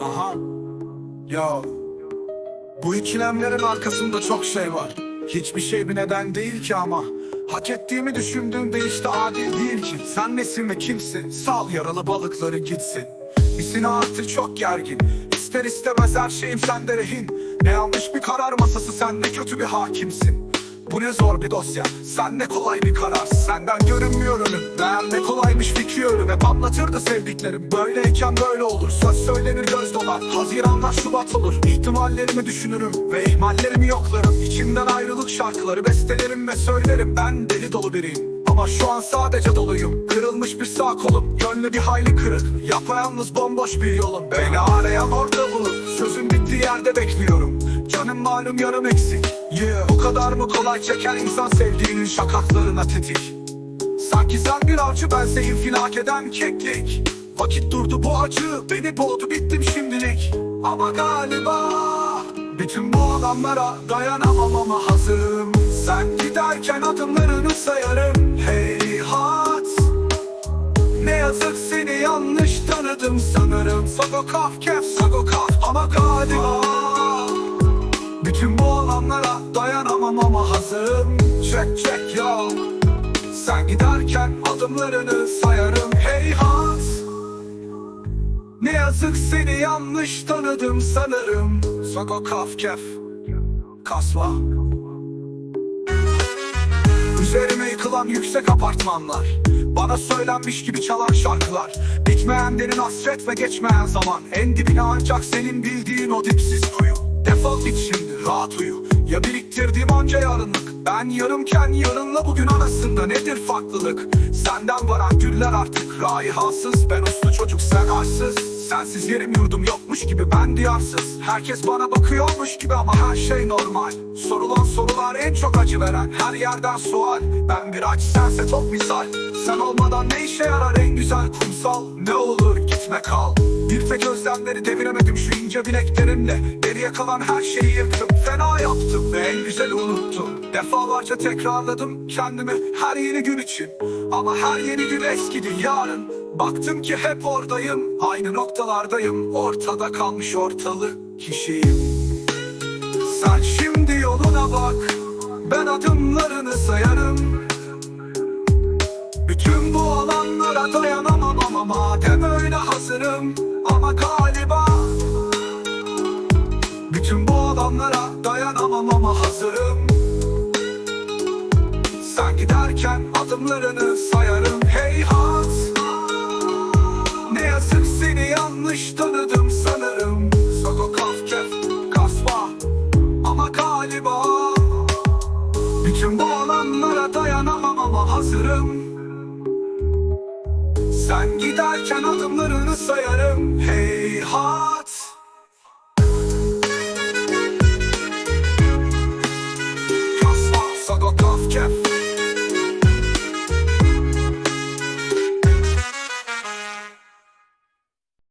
Aha. Ya. Bu ikilemlerin arkasında çok şey var. Hiçbir şey bir neden değil ki ama. Hak ettiğimi düşündüğümde işte adil değil ki. Sen nesin ve kimsin? Sal yaralı balıkları gitsin. İsin artık çok gergin. İster istemez her şeyim sende rehin. Ne yanlış bir karar masası sen ne kötü bir hakimsin. Bu ne zor bir dosya? Sen ne kolay bir karar. Senden görünmüyor ölüm. Meğer ne kolaymış fikri ölüm Hep anlatırdı sevdiklerim. Böyleyken böyle olur. Söz söylenir göz dolar. Haziranlar Şubat olur. İhtimallerimi düşünürüm Ve ihmallerimi yoklarım. İçimden ayrılık şarkıları Bestelerim ve söylerim. Ben deli dolu biriyim. Ama şu an sadece doluyum. Kırılmış bir sağ kolum. Gönlü bir hayli kırık. Yapayalnız bomboş bir yolum. Beni arayan orada bulur Sözün bittiği yerde bekliyorum Canım malum yarım eksik. Yeah. Bu kadar mı kolay çeken insan sevdiğinin şakaklarına tetik? Sanki sen bir avcı ben zehir hak eden keklik. Vakit durdu bu acı beni boğdu bittim şimdilik. Ama galiba bütün bu adamlara dayanamam ama hazırım. Sen giderken adımlarını sayarım. Heyhat Ne yazık seni yanlış tanıdım sanırım. Sagokaf kef sagokaf ama galiba hazırım Çek çek yo Sen giderken adımlarını sayarım. Heyhat Ne yazık seni yanlış tanıdım sanırım. Sago kaf kef Kasva. Üzerime yıkılan yüksek apartmanlar Bana söylenmiş gibi çalan şarkılar. Bitmeyen derin hasret ve geçmeyen zaman. En dibine ancak senin bildiğin o dipsiz kuyu. Defol git şimdi rahat uyu Ya biriktirdiğim onca yarınlık. Ben yarımken yarınla bugün arasında nedir farklılık? Senden varan güller artık raihasız Ben uslu çocuk sen arsız. Sensiz yerim yurdum yokmuş gibi ben diyarsız. Herkes bana bakıyormuş gibi ama her şey normal. Sorulan sorular en çok acı veren Her yerden sual. Ben bir aç sense top misal. Sen olmadan ne işe yarar en güzel kumsal? Ne olur gitme kal Bir tek özlemleri deviremedim şu ince bileklerimle. Geriye kalan her şeyi yıktım Fena yaptım ve en güzeli unuttum. Defalarca tekrarladım kendimi her yeni gün için. Ama her yeni gün eskidi yarın Baktım ki hep oradayım. Aynı noktalardayım Ortada kalmış ortalık kişiyim. Sen şimdi yoluna bak Ben adımlarını sayarım. Bütün bu alanlara dayanamam ama madem öyle hazırım Ama galiba Bütün bu alanlara dayanamam ama hazırım. Sen giderken adımlarını sayarım. Heyhat Ne yazık seni yanlış tanıdım sanırım. Soko kafkef kasva Ama galiba Bütün bu alanlara dayanamam ama hazırım Sen giderken adımlarını sayarım. Heyhat